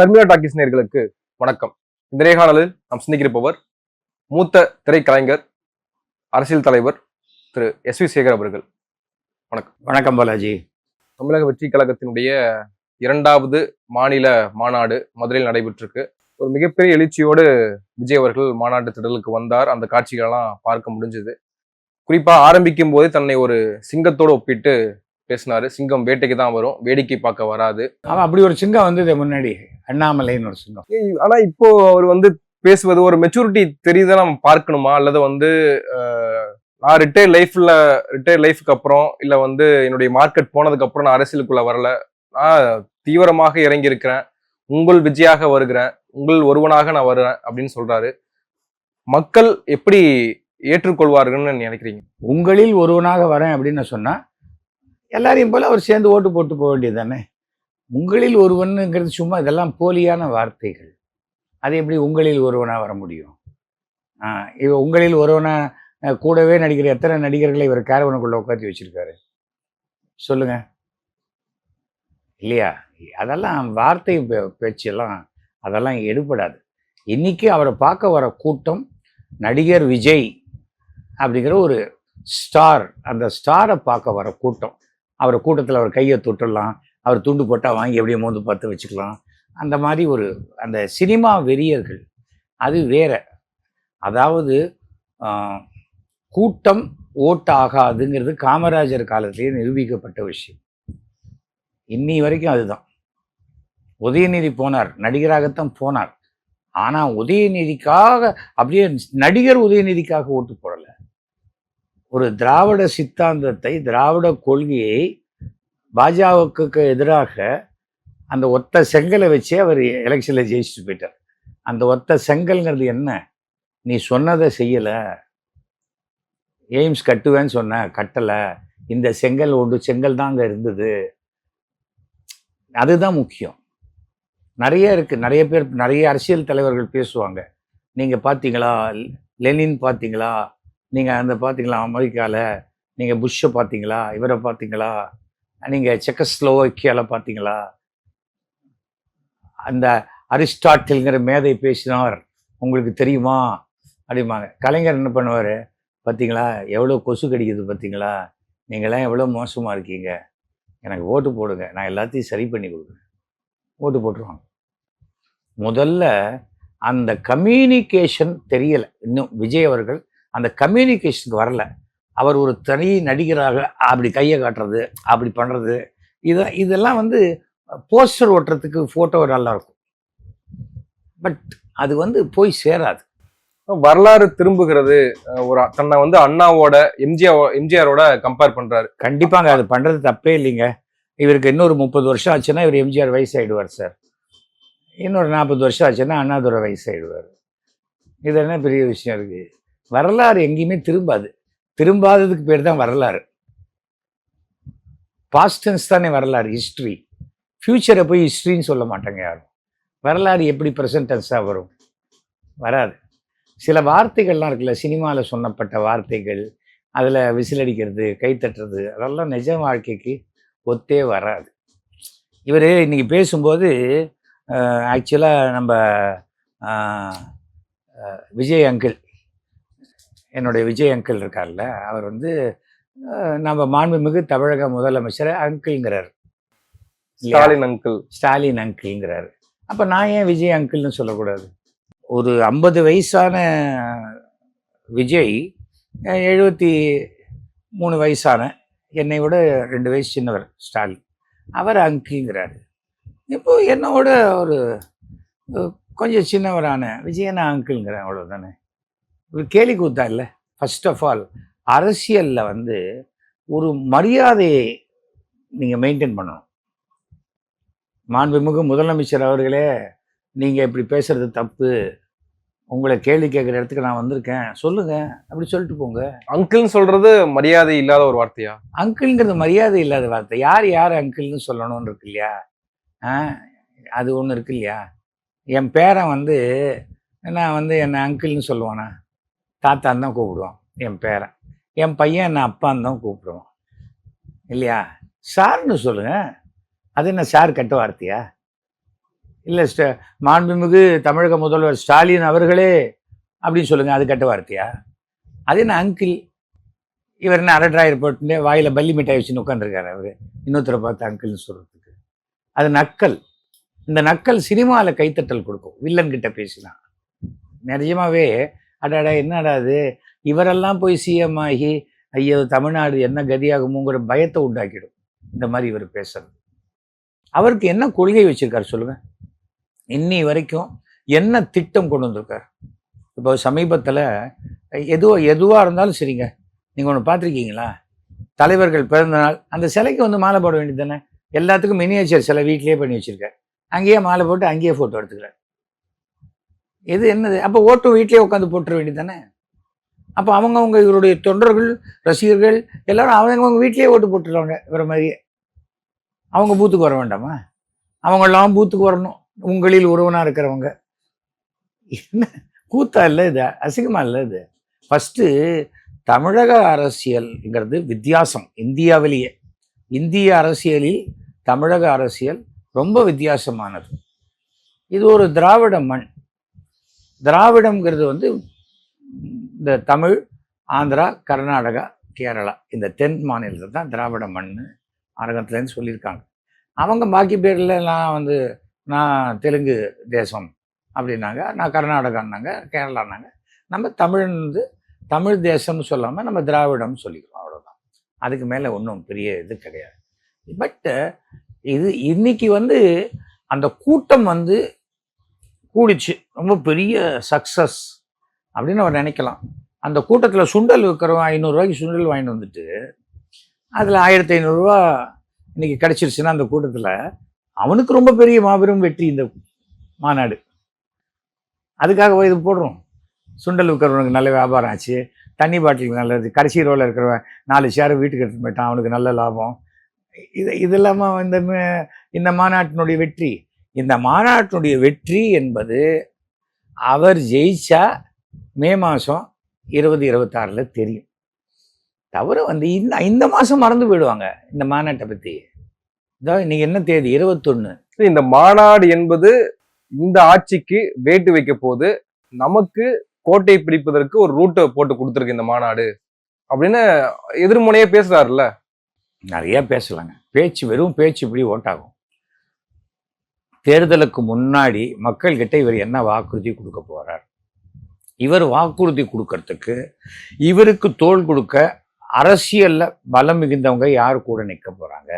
Sharmila talkies நேயர்களுக்கு வணக்கம். இந்த நேர்காணலில் நாம் சிந்திக்கிருப்பவர் மூத்த திரைக்கலைஞர் அரசியல் தலைவர் திரு எஸ் வி சேகர் அவர்கள். வணக்கம். பாலாஜி. தமிழக வெற்றி கழகத்தினுடைய இரண்டாவது மாநில மாநாடு மதுரையில் நடைபெற்றிருக்கு. ஒரு மிகப்பெரிய எழுச்சியோடு விஜய் அவர்கள் மாநாட்டு திடலுக்கு வந்தார். அந்த காட்சிகளெல்லாம் பார்க்க முடிஞ்சது. குறிப்பா ஆரம்பிக்கும் போதே தன்னை ஒரு சிங்கத்தோடு ஒப்பிட்டு பேசினாரு. சிங்கம் வேட்டைக்கு தான் வரும். வேடிக்கை பார்க்க வராது. அவன் அப்படி ஒரு சிங்கம் வந்தது முன்னாடி. அண்ணாமலைன்னு ஒரு சிங்கம். ஆனா இப்போ அவர் வந்து பேசுவது ஒரு மெச்சூரிட்டி தெரியுதா நம்ம பார்க்கணுமா? அல்லது வந்து நான் ரிட்டையர் லைஃப்ல ரிட்டையர் லைஃப்க்கு அப்புறம் இல்ல வந்து என்னுடைய மார்க்கெட் போனதுக்கு அப்புறம் நான் அரசியலுக்குள்ள வரல. நான் தீவிரமாக இறங்கி இருக்கிறேன் உங்கள் விஜயாக வருகிறேன். உங்கள் ஒருவனாக நான் வருவேன் அப்படின்னு சொல்றாரு. மக்கள் எப்படி ஏற்றுக்கொள்வார்கள்னு நினைக்கிறீங்க? உங்களில் ஒருவனாக வரேன் அப்படின்னு சொன்னா எல்லாரையும் போல அவர் சேர்ந்து ஓட்டு போட்டு போக வேண்டியது தானே உங்களில் ஒருவனுங்கிறது சும்மா இதெல்லாம் போலியான வார்த்தைகள். அது எப்படி உங்களில் ஒருவனாக வர முடியும்? இவ உங்களில் ஒருவனாக கூடவே நடிக்கிற எத்தனை நடிகர்களை இவர் கேரவனுக்குள்ளே உட்காந்து வச்சுருக்காரு? சொல்லுங்க. இல்லையா? அதெல்லாம் வார்த்தை பே- பேச்செல்லாம் அதெல்லாம் எடுபடாது. இன்னைக்கு அவரை பார்க்க வர கூட்டம் நடிகர் விஜய் அப்படிங்கிற ஒரு ஸ்டார் அந்த ஸ்டாரை பார்க்க வர கூட்டம். அவர் கூட்டத்தில் அவர் கையை தொட்டுடலாம். அவர் துண்டு போட்டால் வாங்கி அப்படியே மோந்து பார்த்து வச்சுக்கலாம். அந்த மாதிரி ஒரு அந்த சினிமா வெறியர்கள் அது வேற. அதாவது கூட்டம் ஓட்டு ஆகாதுங்கிறது காமராஜர் காலத்திலேயே நிரூபிக்கப்பட்ட விஷயம். இன்னி வரைக்கும் அதுதான். உதயநிதி போனார் நடிகராகத்தான் போனார். ஆனால் உதயநிதிக்காக அப்படியே நடிகர் உதயநிதிக்காக ஓட்டு போடலை. ஒரு திராவிட சித்தாந்தத்தை திராவிட கொள்கையை பாஜகவுக்கு எதிராக அந்த ஒத்த செங்கலை வச்சே அவர் எலெக்ஷனில் ஜெயிச்சுட்டு போயிட்டார். அந்த ஒத்த செங்கல்ங்கிறது என்ன? நீ சொன்னதை செய்யலை. எய்ம்ஸ் கட்டுவேன்னு சொன்ன கட்டலை. இந்த செங்கல் ஒன்று செங்கல் தான் அங்கே இருந்தது. அதுதான் முக்கியம். நிறைய இருக்குது நிறைய பேர் நிறைய அரசியல் தலைவர்கள் பேசுவாங்க. நீங்கள் பார்த்தீங்களா லெனின் பார்த்தீங்களா நீங்கள் அந்த பார்த்தீங்களா அமெரிக்காவில் நீங்கள் புஷ்ஷை பார்த்தீங்களா இவரை பார்த்தீங்களா நீங்கள் செக்கஸ்லோவாக்கியால பார்த்தீங்களா அந்த அரிஸ்டாட்டில்ங்கிற மேதை பேசினார். உங்களுக்கு தெரியுமா? அப்படிம்பாங்க. கலைஞர் என்ன பண்ணுவார்? பார்த்தீங்களா எவ்வளோ கொசு கடிக்குது பார்த்தீங்களா நீங்களாம் எவ்வளோ மோசமாக இருக்கீங்க? எனக்கு ஓட்டு போடுங்க. நான் எல்லாத்தையும் சரி பண்ணி கொடுக்குறேன். ஓட்டு போட்டுருவாங்க. முதல்ல அந்த கம்யூனிகேஷன் தெரியலை. இன்னும் விஜய் அவர்கள் அந்த கம்யூனிகேஷனுக்கு வரல. அவர் ஒரு தனி நடிகராக அப்படி கையை காட்டுறது அப்படி பண்ணுறது இதை இதெல்லாம் வந்து போஸ்டர் ஓட்டுறதுக்கு ஃபோட்டோ நல்லா இருக்கும். பட் அது வந்து போய் சேராது. வரலாறு திரும்புகிறது ஒரு தன்னை வந்து அண்ணாவோட எம்ஜிஆர் எம்ஜிஆரோட கம்பேர் பண்றாரு. கண்டிப்பாங்க அது பண்ணுறது தப்பே இல்லைங்க. இவருக்கு இன்னொரு முப்பது வருஷம் ஆச்சுன்னா இவர் எம்ஜிஆர் வயசாயிடுவார் சார். இன்னொரு நாற்பது வருஷம் ஆச்சுன்னா அண்ணாதுரை வயசாயிடுவார். இது என்ன பெரிய விஷயம் இருக்கு? வரலாறு எங்கேயுமே திரும்பாது. திரும்பாததுக்கு பேர் தான் வரலாறு. பாஸ்டன்ஸ் தானே வரலாறு ஹிஸ்ட்ரி ஃப்யூச்சரை போய் ஹிஸ்ட்ரின்னு சொல்ல மாட்டாங்க யாரும். வரலாறு எப்படி ப்ரெசன்டென்ஸாக வரும்? வராது. சில வார்த்தைகள்லாம் இருக்குல்ல சினிமாவில் சொன்னப்பட்ட வார்த்தைகள் அதில் விசிலடிக்கிறது கை தட்டுறது அதெல்லாம் நிஜ வாழ்க்கைக்கு ஒத்தே வராது. இவர் இன்றைக்கி பேசும்போது ஆக்சுவலாக நம்ம விஜய் அங்கிள் என்னுடைய விஜய் அங்கிள் இருக்கார்ல அவர் வந்து நம்ம மாண்புமிகு தமிழக முதலமைச்சர் அங்கிள்ங்கிறார்? ஸ்டாலின் அங்கிள் ஸ்டாலின் அங்கிள்ங்கிறாரு அப்போ நான் ஏன் விஜய் அங்கிள்னு சொல்லக்கூடாது? ஒரு ஐம்பது வயசான விஜய் எழுபத்தி மூணு வயசான என்னை விட ரெண்டு வயசு சின்னவர் ஸ்டாலின். அவர் அங்கிள்ங்கிறாரு இப்போ என்னோட ஒரு கொஞ்சம் சின்னவரான விஜயனா அங்கிள்ங்கிறேன் அவ்வளோதானே கேலி கூத்தா இல்லை? ஃபர்ஸ்ட் ஆஃப் ஆல் அரசியலில் வந்து ஒரு மரியாதையை நீங்கள் மெயின்டைன் பண்ணணும். மாண்புமிகு முதலமைச்சர் அவர்களே நீங்கள் இப்படி பேசுறது தப்பு. உங்களை கேள்வி கேட்குற இடத்துக்கு நான் வந்திருக்கேன். சொல்லுங்க. அப்படி சொல்லிட்டு போங்க. அங்கிள்னு சொல்றது மரியாதை இல்லாத ஒரு வார்த்தையா? அங்கிள்ங்கிறது மரியாதை இல்லாத வார்த்தை. யார் யார் அங்கிள்னு சொல்லணும்னு இருக்கு இல்லையா? அது ஒன்று இருக்கு இல்லையா? என் பேரன் வந்து நான் வந்து என்னை அங்கிள்னு சொல்லுவானா? தாத்தான்னு தான் கூப்பிடுவான் என் பேரன் என் பையன் என்ன அப்பான்னு தான் கூப்பிடுவான் இல்லையா? சார்னு சொல்லுங்க. அது என்ன சார் கெட்ட வார்த்தையா? இல்லை ஸ்ட மாண்புமிகு தமிழக முதல்வர் ஸ்டாலின் அவர்களே அப்படின்னு சொல்லுங்கள் அது கெட்ட வார்த்தையா? அது என்ன அங்கிள் இவர் என்ன அரட்ராயர் போட்டு வாயில் பல்லி மிட்டாய் வச்சுன்னு உட்காந்துருக்காரு அவர். இன்னொருத்தரை பார்த்து அங்கிள்னு சொல்கிறதுக்கு அது நக்கல். இந்த நக்கல் சினிமாவில் கைத்தட்டல் கொடுக்கும். வில்லன் கிட்ட பேசினா. நிஜமாவே அடாடா என்னடா அது இவரெல்லாம் போய் சிஎம் ஆகி ஐயோ தமிழ்நாடு என்ன கதியாகுமோங்கிற பயத்தை உண்டாக்கிடும். இந்த மாதிரி இவர் பேசுறது. அவருக்கு என்ன கொள்கை வச்சிருக்காரு சொல்லுங்க. இன்னி வரைக்கும் என்ன திட்டம் கொண்டு வந்திருக்காரு? இப்போ சமீபத்தில் எதுவோ எதுவாக இருந்தாலும் சரிங்க. நீங்கள் ஒன்று பார்த்துருக்கீங்களா? தலைவர்கள் பிறந்த நாள் அந்த சிலைக்கு வந்து மாலை போட வேண்டியது தானே? எல்லாத்துக்கும் மினியேச்சர் சிலை வீட்லேயே பண்ணி வச்சிருக்காரு. அங்கேயே மாலை போட்டு அங்கேயே ஃபோட்டோ எடுத்துக்கிறார். எது என்னது? அப்போ ஓட்டும் வீட்லேயே உட்காந்து போட்டுற வேண்டியது தானே அப்போ அவங்கவுங்க இவருடைய தொண்டர்கள் ரசிகர்கள் எல்லாரும் அவங்கவுங்க வீட்லேயே ஓட்டு போட்டுருவாங்க இவர மாதிரியே அவங்க பூத்துக்கு வர வேண்டாமா? அவங்கெல்லாம் பூத்துக்கு வரணும். உங்களில் ஒருவனாக இருக்கிறவங்க. என்ன? கூத்தா இல்லை இது? அசிங்கமா இல்லை இது? ஃபஸ்ட்டு தமிழக அரசியல்ங்கிறது வித்தியாசம் இந்தியாவிலேயே. இந்திய அரசியலில் தமிழக அரசியல் ரொம்ப வித்தியாசமானது. இது ஒரு திராவிட மண். திராவிடம்ங்கிறது வந்து இந்த தமிழ் ஆந்திரா கர்நாடகா கேரளா இந்த தென் மாநிலத்தில் தான் திராவிட மண் அரங்கத்துலேருந்து சொல்லியிருக்காங்க. அவங்க பாக்கி பேரில் நான் வந்து நான் தெலுங்கு தேசம் அப்படின்னாங்க நான் கர்நாடகான்னாங்க கேரளான்னாங்க. நம்ம தமிழ் வந்து தமிழ் தேசம்னு சொல்லாமல் நம்ம திராவிடம்னு சொல்லிக்கிறோம் அவ்வளோதான் அதுக்கு மேலே ஒன்றும் பெரிய இது கிடையாது. பட்டு இது இன்னைக்கு வந்து அந்த கூட்டம் வந்து கூடிச்சு. ரொம்ப பெரிய சக்ஸஸ் அப்படின்னு அவர் நினைக்கலாம். அந்த கூட்டத்தில் சுண்டல் விற்கிறவன் ஐநூறுரூவாய்க்கு சுண்டல் வாங்கிட்டு வந்துட்டு அதில் ஆயிரத்தி ஐநூறுரூவா இன்றைக்கி கிடச்சிருச்சுன்னா அந்த கூட்டத்தில் அவனுக்கு ரொம்ப பெரிய மாபெரும் வெற்றி இந்த மாநாடு. அதுக்காக இது போடுறோம். சுண்டல் விற்கிறவனுக்கு நல்ல வியாபாரம் ஆச்சு. தண்ணி பாட்டிலுக்கு நல்லது. கடைசி ரோவில் இருக்கிறவன் நாலு ஷேர் வீட்டுக்கு எடுத்துட்டு போயிட்டான். அவனுக்கு நல்ல லாபம். இது இது இல்லாமல் இந்த இந்த மாநாட்டினுடைய வெற்றி. இந்த மாநாட்டினுடைய வெற்றி என்பது அவர் ஜெயிச்சா மே மாதம் இருபது இருபத்தாறில் தெரியும். தவிர வந்து இந்த இந்த மாதம் மறந்து போயிடுவாங்க இந்த மாநாட்டை பற்றி இதோ இன்னைக்கு என்ன தேதி? இருபத்தொன்று இந்த மாநாடு என்பது இந்த ஆட்சிக்கு வேட்டு வைக்க போது நமக்கு கோட்டை பிடிப்பதற்கு ஒரு ரூட்டை போட்டு கொடுத்துருக்கு இந்த மாநாடு அப்படின்னு எதிர்முனையே பேசுறாருல்ல. நிறைய பேசலாங்க. பேச்சு வெறும் பேச்சு இப்படி ஓட்டாகும். தேர்தலுக்கு முன்னாடி மக்கள்கிட்ட இவர் என்ன வாக்குறுதி கொடுக்க போகிறார் இவர் வாக்குறுதி கொடுக்கறதுக்கு இவருக்கு தோல் கொடுக்க அரசியலில் பலம் மிகுந்தவங்க யார் கூட நிற்க போகிறாங்க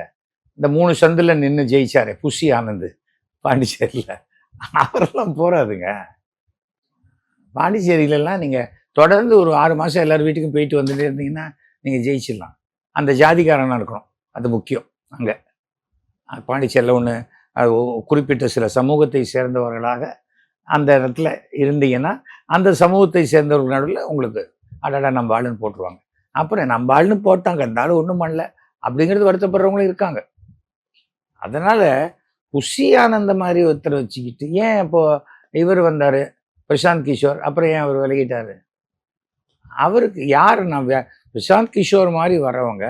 இந்த மூணு சந்தில் நின்று ஜெயிச்சாரே புஷி ஆனந்த் பாண்டிச்சேரியில். அவரெல்லாம் போறாதுங்க பாண்டிச்சேரியிலலாம் நீங்கள் தொடர்ந்து ஒரு ஆறு மாதம் எல்லார் வீட்டுக்கும் போயிட்டு வந்துட்டே இருந்தீங்கன்னா நீங்கள் ஜெயிச்சிடலாம். அந்த ஜாதிக்காரனாக இருக்கணும். அது முக்கியம் அங்கே. பாண்டிச்சேரியில் ஒன்று குறிப்பிட்ட சில சமூகத்தை சேர்ந்தவர்களாக அந்த இடத்துல இருந்தீங்கன்னா அந்த சமூகத்தை சேர்ந்தவர்கள் நடுவில் உங்களுக்கு அடடா நம்ம ஆளுன்னு போட்டுருவாங்க. அப்புறம் நம்ம ஆளுன்னு போட்டாங்க இருந்தாலும் ஒன்றும் பண்ணல அப்படிங்கிறது வருத்தப்படுறவங்களும் இருக்காங்க. அதனால் குஷி ஆனந்த மாதிரி ஒருத்தர் வச்சுக்கிட்டு ஏன் இப்போது இவர் வந்தார் பிரசாந்த் கிஷோர் அப்புறம் ஏன் அவர் விலகிட்டார்? அவருக்கு யார் நம்ம பிரசாந்த் கிஷோர் மாதிரி வரவங்க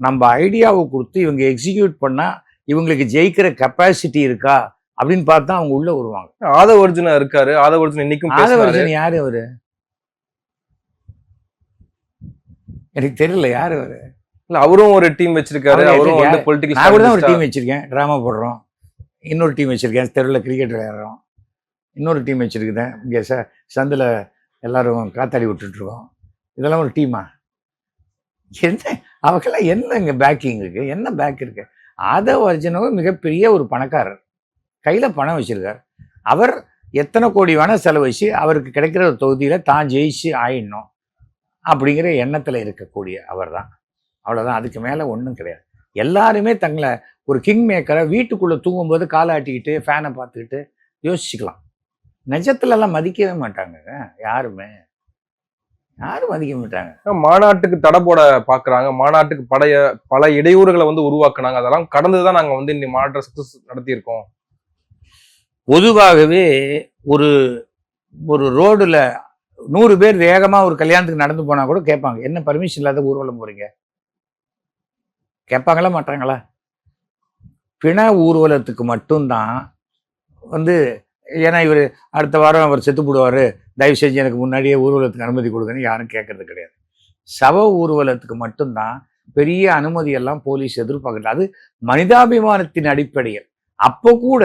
நம்ம ஐடியாவை கொடுத்து இவங்க எக்ஸிக்யூட் பண்ணால் இவங்களுக்கு ஜெயிக்கிற கெப்பாசிட்டி இருக்கா அப்படின்னு பார்த்தா அவங்க உள்ள வருவாங்க. ஆதவ அர்ஜுனா இருக்காரு ஆதவ அர்ஜுன் இன்னைக்கும் ஆதவர்ஜன் யாரு அவரு? எனக்கு தெரியல யாரு அவரு? இல்ல அவரும் ஒரு டீம் வச்சிருக்காரு அவரு அவரும் வந்து யாரு? நான் கூட ஒரு பொலிட்டிக்கல் டீம் வச்சிருக்கேன் ட்ராமா போடுறோம். இன்னொரு டீம் வச்சிருக்கேன் தெருவில் கிரிக்கெட் விளையாடுறோம். இன்னொரு டீம் வச்சிருக்குதேன் இங்கே ச சந்தில் எல்லாரும் காத்தாடி விட்டுட்டு இருக்கோம். இதெல்லாம் ஒரு டீமா என்ன? அவக்கெல்லாம் என்ன இங்கே பேக்கிங் இருக்கு? என்ன பேக் இருக்கு? ஆதவ அர்ஜுனவும் மிகப்பெரிய ஒரு பணக்காரர். கையில் பணம் வச்சிருக்கார். அவர் எத்தனை கோடி வேணால் செலவழிச்சு அவருக்கு கிடைக்கிற ஒரு தொகுதியில் தான் ஜெயிச்சு ஆயிடணும் அப்படிங்கிற எண்ணத்தில் இருக்கக்கூடிய அவர் தான் அவ்வளோதான் அதுக்கு மேலே ஒன்றும் கிடையாது. எல்லாருமே தங்களை ஒரு கிங் மேக்கரை வீட்டுக்குள்ளே தூங்கும்போது காலாட்டிக்கிட்டு ஃபேனை பார்த்துக்கிட்டு யோசிச்சுக்கலாம். நிஜத்துலலாம் மதிக்கவே மாட்டாங்க. யாருமே. யாரும் மதிக்க மாட்டாங்க. மாநாட்டுக்கு தடை போட பாக்குறாங்க. மாநாட்டுக்கு படைய பல இடையூறுகளை வந்து உருவாக்குனாங்க. அதெல்லாம் கடந்துதான் நாங்க வந்து இந்த மாநாட்டை சக்சஸ் நடத்தியிருக்கோம். பொதுவாகவே ஒரு ஒரு ரோடுல நூறு பேர் வேகமா ஒரு கல்யாணத்துக்கு நடந்து போனா கூட கேட்பாங்க என்ன பர்மிஷன் இல்லாத ஊர்வலம் போறீங்க? கேட்பாங்களா மாட்டாங்களா? பிண ஊர்வலத்துக்கு மட்டும்தான் வந்து ஏன்னா இவர் அடுத்த வாரம் அவர் செத்து போடுவார். தயவு செஞ்சு எனக்கு முன்னாடியே ஊர்வலத்துக்கு அனுமதி கொடுங்கன்னு யாரும் கேட்கறது கிடையாது. சவ ஊர்வலத்துக்கு மட்டும்தான் பெரிய அனுமதி எல்லாம் போலீஸ் எதிர்பார்க்கல. அது மனிதாபிமானத்தின் அடிப்படையில். அப்போ கூட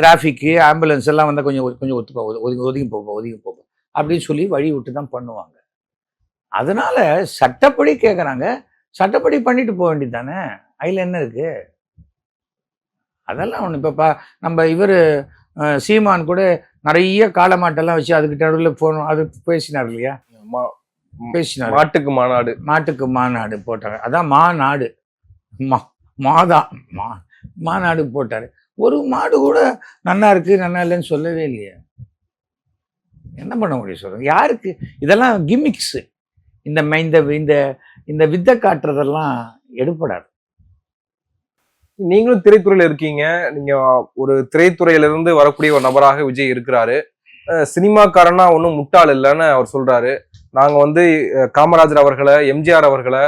டிராஃபிக்கு ஆம்புலன்ஸ் எல்லாம் வந்தால் கொஞ்சம் கொஞ்சம் ஒத்து போ ஒதுங்கி ஒதுங்கி போகும் ஒதுங்கி போகும் அப்படின்னு சொல்லி வழி விட்டு தான் பண்ணுவாங்க. அதனால சட்டப்படி கேட்குறாங்க சட்டப்படி பண்ணிட்டு போக வேண்டியது தானே அதில் என்ன இருக்கு? அதெல்லாம் ஒன்று இப்போ பா நம்ம இவர் சீமான் கூட நிறைய காளமாட்டெல்லாம் வச்சு அதுக்கு நடுவில் போனோம் அது பேசினார் இல்லையா? பேசினார். மாட்டுக்கு மாநாடு. மாட்டுக்கு மாநாடு போட்டாங்க அதான் மாநாடு. மா மாதா மா மாநாடு போட்டார். ஒரு மாடு கூட நல்லா இருக்கு நல்லா இல்லைன்னு சொல்லவே இல்லையே. என்ன பண்ண முடியும் சொல்லுங்க? யாருக்கு? இதெல்லாம் கிமிக்ஸு இந்த இந்த இந்த இந்த வித்தை காட்டுறதெல்லாம் எடுப்படாது. நீங்களும் திரைத்துறையில இருக்கீங்க. நீங்க ஒரு திரைத்துறையிலிருந்து வரக்கூடிய ஒரு நபராக விஜய் இருக்கிறாரு. சினிமாக்காரனா ஒன்றும் முட்டாள் இல்லைன்னு அவர் சொல்றாரு. நாங்க வந்து காமராஜர் அவர்களை எம்ஜிஆர் அவர்களை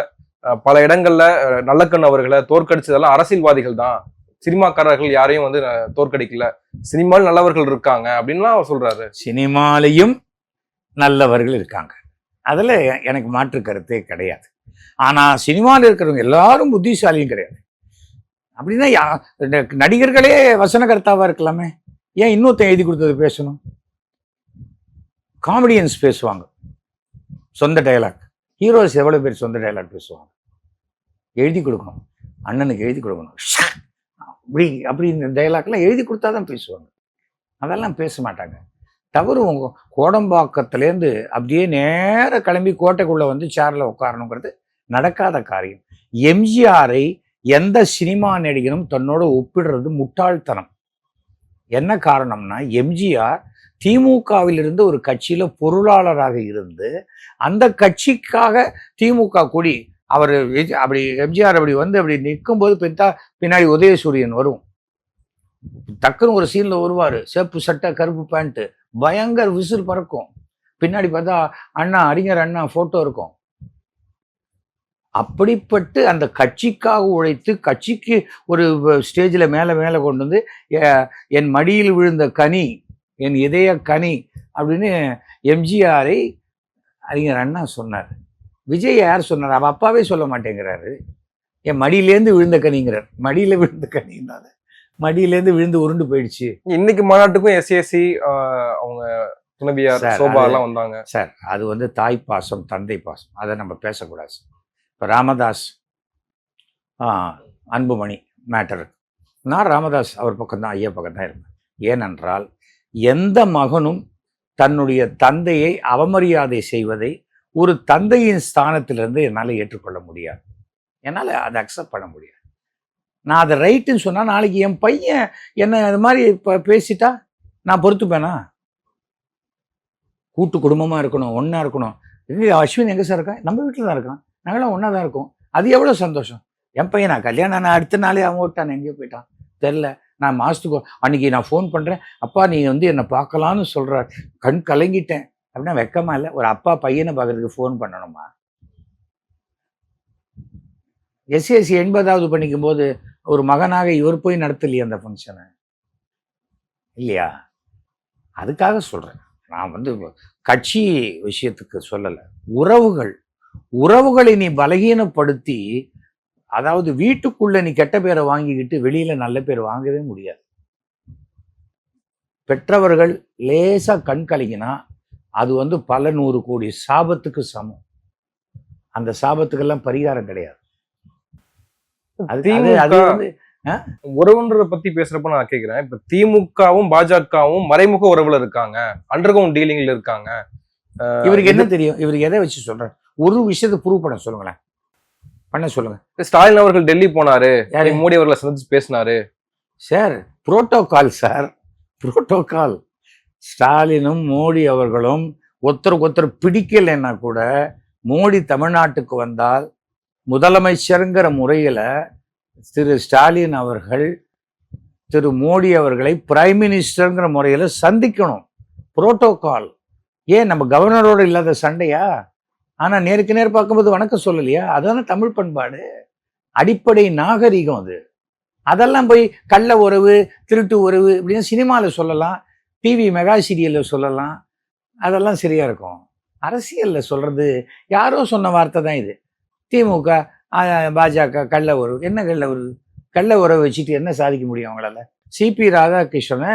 பல இடங்கள்ல நல்லக்கண் அவர்களை தோற்கடிச்சதெல்லாம் அரசியல்வாதிகள் தான். சினிமாக்காரர்கள் யாரையும் வந்து தோற்கடிக்கல. சினிமாவில் நல்லவர்கள் இருக்காங்க அப்படின்லாம் அவர் சொல்றாரு. சினிமாலையும் நல்லவர்கள் இருக்காங்க. அதில் எனக்கு மாற்று கருத்தே கிடையாது. ஆனால் சினிமாவில் இருக்கிறவங்க எல்லாரும் புத்திசாலியும் கிடையாது. அப்படின்னா யா- இந்த நடிகர்களே வசனகர்த்தாவாக இருக்கலாமே? ஏன் இன்னொருத்தன் எழுதி கொடுத்தது பேசணும்? காமெடியன்ஸ் பேசுவாங்க. சொந்த டயலாக் ஹீரோஸ் எவ்வளோ பேர் சொந்த டயலாக் பேசுவாங்க? எழுதி கொடுக்கணும். அண்ணனுக்கு எழுதி கொடுக்கணும். அப்படி அப்படி இந்த டயலாக்லாம் எழுதி கொடுத்தா தான் பேசுவாங்க. அதெல்லாம் பேச மாட்டாங்க. தவறு உங்க கோடம்பாக்கத்துலேருந்து அப்படியே நேரா கிளம்பி கோட்டைக்குள்ளே வந்து சேரில் உட்காரணுங்கிறது நடக்காத காரியம். எம்ஜிஆரை எந்த சினிமா நடிகனும் தன்னோட ஒப்பிடுறது முட்டாள்தனம். என்ன காரணம்னா எம்ஜிஆர் திமுகவிலிருந்து ஒரு கட்சியில் பொருளாளராக இருந்து அந்த கட்சிக்காக திமுக கொடி அவர் அப்படி எம்ஜிஆர் அப்படி வந்து அப்படி நிற்கும்போது பெத்தா பின்னாடி உதயசூரியன் வரும் டக்குன்னு ஒரு சீனில் வருவார். சேப்பு சட்டை கருப்பு பேண்ட்டு. பயங்கர விசில் பறக்கும். பின்னாடி பார்த்தா அண்ணா அறிஞர் அண்ணா ஃபோட்டோ இருக்கும். அப்படிப்பட்டு அந்த கட்சிக்காக உழைத்து கட்சிக்கு ஒரு ஸ்டேஜில் மேலே மேலே கொண்டு வந்து என் மடியில் விழுந்த கனி என் இதய கனி அப்படின்னு எம்ஜிஆரை அறிஞர் அண்ணா சொன்னார். விஜய் யார் சொன்னார்? அவ அப்பாவே சொல்ல மாட்டேங்கிறாரு. என் மடியிலேருந்து விழுந்த கனிங்கிறார். மடியில விழுந்த கனின்னால மடியிலேருந்து விழுந்து உருண்டு போயிடுச்சு. இன்னைக்கு மாநாட்டுக்கும் எஸ்எஸ்சி அவங்க துணைவியார் சார், சோபா எல்லாம் வந்தாங்க. சார் அது வந்து தாய் பாசம் தந்தை பாசம். அதை நம்ம பேசக்கூடாது இப்போ ராமதாஸ் அன்புமணி மேட்டர். நான் ராமதாஸ் அவர் பக்கம் தான் ஐயா பக்கம் தான் இருப்பேன் ஏனென்றால் எந்த மகனும் தன்னுடைய தந்தையை அவமரியாதை செய்வதை ஒரு தந்தையின் ஸ்தானத்திலிருந்து என்னால் ஏற்றுக்கொள்ள முடியாது. என்னால் அதை அக்செப்ட் பண்ண முடியாது. நான் அதை ரைட்டுன்னு சொன்னால் நாளைக்கு என் பையன் என்ன அது மாதிரி இப்போ பேசிட்டா நான் பொறுத்துப்பேனா? கூட்டு குடும்பமாக இருக்கணும் ஒன்றா இருக்கணும். எங்க அஸ்வின் எங்கே சார் இருக்கான்? நம்ம வீட்டில் தான் இருக்கான். நாங்களாம் ஒன்றா தான் இருக்கோம். அது எவ்வளோ சந்தோஷம். என் பையன் நான் கல்யாணம் நான் அடுத்த நாளே அவன் ஓட்டான் எங்கேயோ போயிட்டான். தெரில நான் மாதத்துக்கு அன்னைக்கு நான் ஃபோன் பண்ணுறேன் அப்பா நீ வந்து என்னை பார்க்கலான்னு சொல்கிற கண் கலங்கிட்டேன். அப்படின்னா வெக்கமாக இல்லை. ஒரு அப்பா பையனை பார்க்கறதுக்கு ஃபோன் பண்ணணுமா? எஸ்எஸ்சி எண்பதாவது பண்ணிக்கும் போது ஒரு மகனாக இவர் போய் நடத்தலையே அந்த ஃபங்க்ஷனை இல்லையா? அதுக்காக சொல்கிறேன் நான் வந்து கட்சி விஷயத்துக்கு சொல்லலை. உறவுகள். உறவுகளை நீ பலகீனப்படுத்தி அதாவது வீட்டுக்குள்ள நீ கெட்ட பேரை வாங்கிக்கிட்டு வெளியில நல்ல பேர் வாங்கவே முடியாது. பெற்றவர்கள் லேசா கண் கலங்கினா அது வந்து பல நூறு கோடி சாபத்துக்கு சமம். அந்த சாபத்துக்கெல்லாம் பரிகாரம் கிடையாது. உறவுன்றத பத்தி பேசுறப்ப நான் கேக்குறேன். இப்ப திமுகவும் பாஜகவும் மறைமுக உறவுல இருக்காங்க. அண்டர் கிரவுண்ட் டீலிங்ல இருக்காங்க. இவருக்கு என்ன தெரியும்? இவருக்கு எதை வச்சு சொல்றாரு? ஒரு விஷயத்தை ப்ரூவ் பண்ண சொல்லுங்களேன். பண்ண சொல்லுங்க. ஸ்டாலின் அவர்கள் டெல்லி போனாரு? மோடி அவர்களை சந்திச்சு பேசினாரு. சார் புரோட்டோகால் சார் புரோட்டோகால் ஸ்டாலினும் மோடி அவர்களும் ஒருத்தருக்கு ஒருத்தர் பிடிக்கலைன்னா கூட மோடி தமிழ்நாட்டுக்கு வந்தால் முதலமைச்சருங்கிற முறையில் திரு ஸ்டாலின் அவர்கள் திரு மோடி அவர்களை பிரைம் மினிஸ்டருங்கிற முறையில் சந்திக்கணும். புரோட்டோகால் ஏன் நம்ம கவர்னரோட இல்லாத சண்டையா? ஆனால் நேருக்கு நேர் பார்க்கும்போது வணக்கம் சொல்லலையா? அதான தமிழ் பண்பாடு. அடிப்படை நாகரிகம் அது. அதெல்லாம் போய் கள்ள உறவு திருட்டு உறவு இப்படின்னு சினிமாவில் சொல்லலாம். டிவி மெகா சீரியலில் சொல்லலாம். அதெல்லாம் சரியா இருக்கும். அரசியலில் சொல்கிறது யாரோ சொன்ன வார்த்தை தான் இது. திமுக பாஜக கள்ள உறவு. என்ன கள்ள உறவு? கள்ள உறவு வச்சுட்டு என்ன சாதிக்க முடியும் அவங்களால? சிபி ராதாகிருஷ்ணனை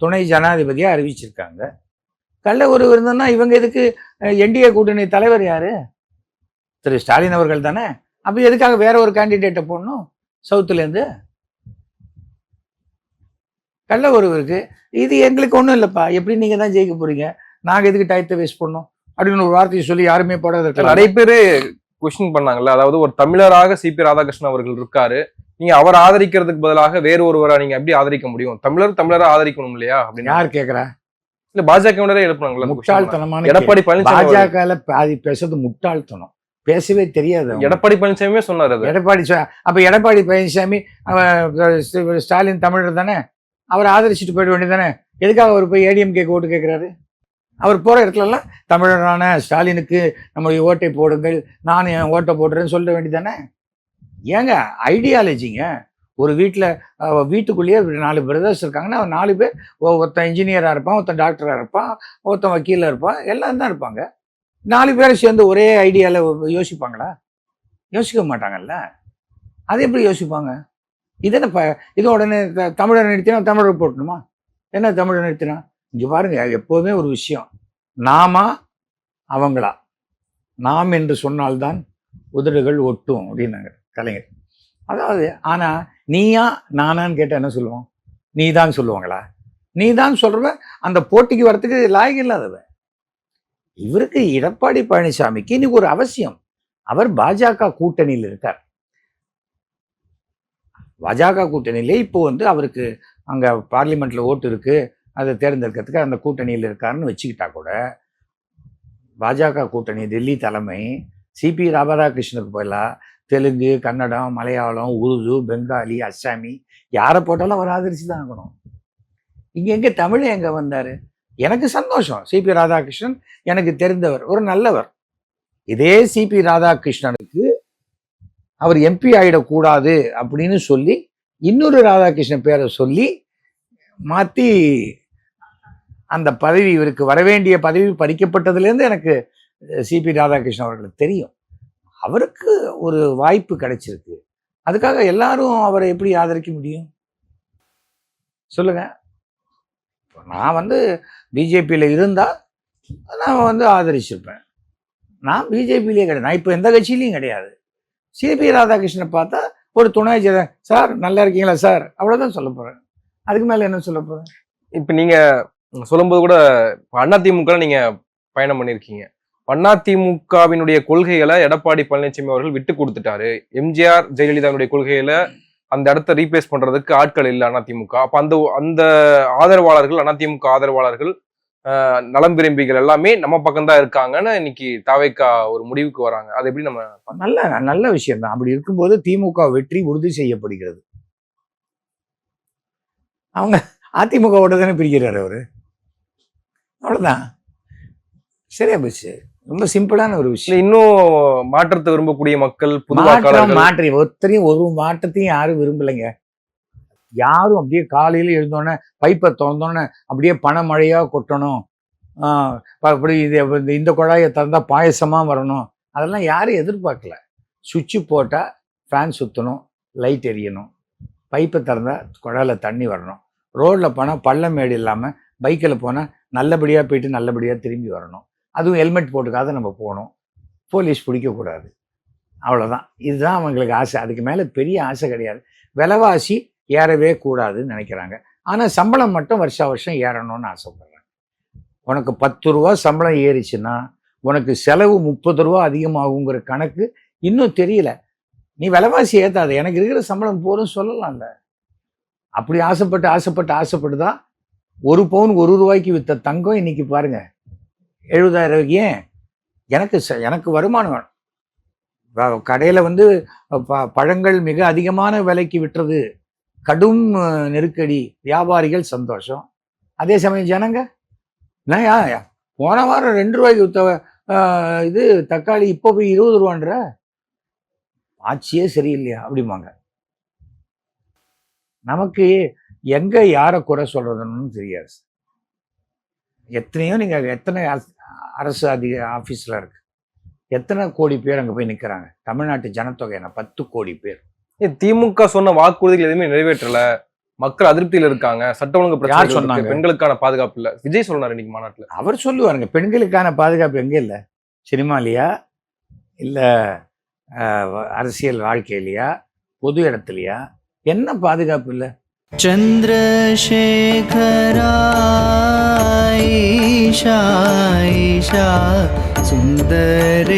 துணை ஜனாதிபதியாக அறிவிச்சிருக்காங்க. கள்ள உறவு இருந்ததுன்னா இவங்க எதுக்கு என்டிஏ கூட்டணி தலைவர் யாரு? திரு ஸ்டாலின் அவர்கள் தானே? அப்போ எதுக்காக வேற ஒரு கேண்டிடேட்டை போடணும்? சவுத்துலேருந்து. கள்ள உறவு இருக்கு. இது எங்களுக்கு ஒன்றும் இல்லைப்பா. எப்படி நீங்கள் தான் ஜெயிக்க போறீங்க? நாங்கள் எதுக்கு டயத்தை வேஸ்ட் பண்ணோம் அப்படின்னு ஒரு வார்த்தையை சொல்லி யாருமே போடாத நிறைய பேரு கொஸ்டின் பண்ணாங்கல்ல. அதாவது ஒரு தமிழராக சிபி ராதாகிருஷ்ணன் அவர்கள் இருக்காரு. நீங்க அவர் ஆதரிக்கிறதுக்கு பதிலாக வேறு ஒருவரை நீங்க எப்படி ஆதரிக்க முடியும்? தமிழர் தமிழரை ஆதரிக்கணும் இல்லையா? அப்படின்னு. யார் கேட்குறா இல்ல பாஜகவினரே question? முட்டாள்தனமான எடப்பாடி பழனிசாமி. பாஜகல பாதி பேசுறது முட்டாள்தனம். பேசவே தெரியாது. எடப்பாடி பழனிசாமியே சொன்னார் அது. எடப்பாடி அப்ப எடப்பாடி பழனிசாமி ஸ்டாலின் தமிழர் தானே? அவர் ஆதரிச்சுட்டு போயிட வேண்டியதானே எதுக்காக அவர் போய் ஏடிஎம்கே ஓட்டு கேட்கிறாரு அவர் போற இடத்துலலாம் தமிழரான ஸ்டாலினுக்கு நம்முடைய ஓட்டை போடுங்கள் நான் என் ஓட்டை போடுறேன்னு சொல்ல வேண்டியதானே ஏங்க ஐடியாலஜிங்க ஒரு வீட்டில் வீட்டுக்குள்ளேயே நாலு பிரதர்ஸ் இருக்காங்கன்னா அவன் நாலு பேர் ஒருத்தன் இன்ஜினியராக இருப்பான் ஒருத்தன் டாக்டராக இருப்பான் ஒருத்தன் வக்கீலாக இருப்பான் எல்லாம் தான் இருப்பாங்க. நாலு பேரும் சேர்ந்து ஒரே ஐடியாவில் யோசிப்பாங்களா? யோசிக்க மாட்டாங்கல்ல? அது எப்படி யோசிப்பாங்க? இது என்ன ப இது உடனே த- தமிழர் நிறுத்தினா தமிழர் போட்டணுமா என்ன தமிழர் நிறுத்தினா? இங்கே பாருங்கள் எப்போதுமே ஒரு விஷயம். நாமா அவங்களா? நாம் என்று சொன்னால்தான் உதடுகள் ஒட்டும் அப்படின்னாங்க கலைஞர். அதாவது ஆனால் நீயா நானான்னு கேட்டால் என்ன சொல்லுவோம் நீ தான் சொல்லுவாங்களா? நீ தான் சொல்றவ அந்த போட்டிக்கு வரத்துக்கு லாயகம் இல்லாதவ. இவருக்கு எடப்பாடி பழனிசாமிக்கு இன்னைக்கு ஒரு அவசியம். அவர் பாஜக கூட்டணியில் இருக்கார். பாஜக கூட்டணியிலே இப்போ வந்து அவருக்கு அங்க பார்லிமெண்ட்டில் ஓட்டு இருக்கு. அதை தேர்ந்தெடுக்கிறதுக்கு அந்த கூட்டணியில் இருக்காருன்னு வச்சுக்கிட்டா கூட பாஜக கூட்டணி டெல்லி தலைமை சிபி ராதாகிருஷ்ணனுக்கு பதிலாக தெலுங்கு கன்னடம் மலையாளம் உருது பெங்காலி அஸ்ஸாமி யாரை போட்டாலும் அவர் ஆதரிச்சு தான் ஆகணும். இங்கே எங்கே தமிழ் எங்கே வந்தார்? எனக்கு சந்தோஷம். சிபி ராதாகிருஷ்ணன் எனக்கு தெரிந்தவர் ஒரு நல்லவர். இதே சிபி ராதாகிருஷ்ணனுக்கு அவர் எம்பி ஆயிடக்கூடாது அப்படின்னு சொல்லி இன்னொரு ராதாகிருஷ்ணன் பேரை சொல்லி மாற்றி அந்த பதவி இவருக்கு வரவேண்டிய பதவி பறிக்கப்பட்டதுலேருந்து எனக்கு சிபி ராதாகிருஷ்ணன் அவர்களுக்கு தெரியும். அவருக்கு ஒரு வாய்ப்பு கிடைச்சிருக்கு. அதுக்காக எல்லாரும் அவரை எப்படி ஆதரிக்க முடியும்? சொல்லுங்க. நான் வந்து பிஜேபியில் இருந்தால் நான் வந்து ஆதரிச்சிருப்பேன். நான் பிஜேபியிலே கிடையாது. நான் இப்போ எந்த கட்சியிலையும் கிடையாது. சிபி ராதாகிருஷ்ணனை பார்த்தா ஒரு துணை ஜெத சார் நல்லா இருக்கீங்களா சார்? அவ்வளோதான் சொல்ல போகிறேன் அதுக்கு மேலே என்ன சொல்ல போகிறேன் இப்போ நீங்கள் சொல்லும்போது கூட இப்ப அதிமுக நீங்கள் பயணம் பண்ணியிருக்கீங்க அதிமுகவினுடைய கொள்கைகளை எடப்பாடி பழனிசாமி அவர்கள் விட்டு கொடுத்துட்டாரு. எம்ஜிஆர் ஜெயலலிதாவுடைய கொள்கையில அந்த இடத்த ரீப்ளேஸ் பண்றதுக்கு ஆட்கள் இல்லை அதிமுக அப்ப அந்த அந்த ஆதரவாளர்கள் அதிமுக ஆதரவாளர்கள் ஆஹ், நலம் விரும்பிகள் எல்லாமே நம்ம பக்கம்தான் இருக்காங்கன்னு இன்னைக்கு தாவைக்கா ஒரு முடிவுக்கு வராங்க. அது எப்படி நம்ம நல்ல நல்ல விஷயம் தான் அப்படி இருக்கும்போது திமுக வெற்றி உறுதி செய்யப்படுகிறது. அவங்க அதிமுகவோட தானே பிரிக்கிறாரு அவரு? அவ்வளவுதான். சரியா போச்சு. ரொம்ப சிம்பிளான ஒரு விஷயம். இன்னும் மாற்றத்தை விரும்பக்கூடிய மக்கள் மாற்றம் மாற்றி ஒருத்தரையும் ஒரு மாற்றத்தையும் யாரும் விரும்பலைங்க. யாரும் அப்படியே காலையில எழுந்தோடனே பைப்பை திறந்தோடனே அப்படியே பணமழையா கொட்டணும். அப்படி இது இந்த- குழாயை திறந்தா பாயசமா வரணும். அதெல்லாம் யாரும் எதிர்பார்க்கல. சுவிட்சு போட்டா ஃபேன் சுற்றணும் லைட் எரியணும். பைப்பை திறந்தா குழாயில தண்ணி வரணும். ரோட்ல போனா பள்ளம் மேடு இல்லாம பைக்கில் போனா நல்லபடியா போயிட்டு நல்லபடியா திரும்பி வரணும். அதுவும் ஹெல்மெட் போட்டுக்காத நம்ம போகணும். போலீஸ் பிடிக்கக்கூடாது. அவ்வளோதான் இதுதான் அவங்களுக்கு ஆசை. அதுக்கு மேலே பெரிய ஆசை கிடையாது. விலைவாசி ஏறவே கூடாதுன்னு நினைக்கிறாங்க. ஆனால் சம்பளம் மட்டும் வருஷா வருஷம் ஏறணும்னு ஆசைப்படுறாங்க. உனக்கு பத்து ரூபா சம்பளம் ஏறிச்சுன்னா உனக்கு செலவு முப்பது ரூபா அதிகமாகுங்கிற கணக்கு இன்னும் தெரியல. நீ விலைவாசி ஏற்றாது எனக்கு இருக்கிற சம்பளம் போதும் சொல்லலாம்ல. அப்படி ஆசைப்பட்டு ஆசைப்பட்டு ஆசைப்பட்டு தான் ஒரு பவுன் ஒரு ரூபாய்க்கு வித்த தங்கம் இன்னைக்கு பாருங்கள் எழுபதாயிரம் ரூபாய்க்கு ஏன்? எனக்கு ச- எனக்கு வருமானம் வேணும். கடையில் வந்து ப- பழங்கள் மிக அதிகமான விலைக்கு விட்டுறது கடும் நெருக்கடி வியாபாரிகள் சந்தோஷம். அதே சமயம் ஜனங்க நான் போன வாரம் ரெண்டு ரூபாய்க்கு வித்த இது தக்காளி இப்போ போய் இருபது ரூபான்ற? ஆட்சியே சரியில்லையா? அப்படிம்பாங்க. நமக்கு எங்க யாரை குறை சொல்றதுன்னு தெரியாது எத்தனையோ நீங்க எத்தனை அரசு- அதிக ஆஃபீஸில் இருக்கு. எத்தனை கோடி பேர் அங்கே போய் நிற்கிறாங்க தமிழ்நாட்டு ஜனத்தொகை என்ன? பத்து கோடி பேர். திமுக சொன்ன வாக்குறுதிகள் எதுவுமே நிறைவேற்றல. மக்கள் அதிருப்தியில இருக்காங்க. சட்ட ஒழுங்கு பிரச்சனை சொன்னாங்க? பெண்களுக்கான பாதுகாப்பு இல்ல. விஜய் சொன்னாரு இன்னைக்கு மாநாட்டுல. அவர் சொல்லுவாருங்க. பெண்களுக்கான பாதுகாப்பு எங்கே இல்லை? சினிமாலையா இல்லை அரசியல் வாழ்க்கையிலையா? பொது இடத்துலையா? என்ன பாதுகாப்பு இல்லை? चन्द्रशेखरा ऐषा सुन्दरेश्वरा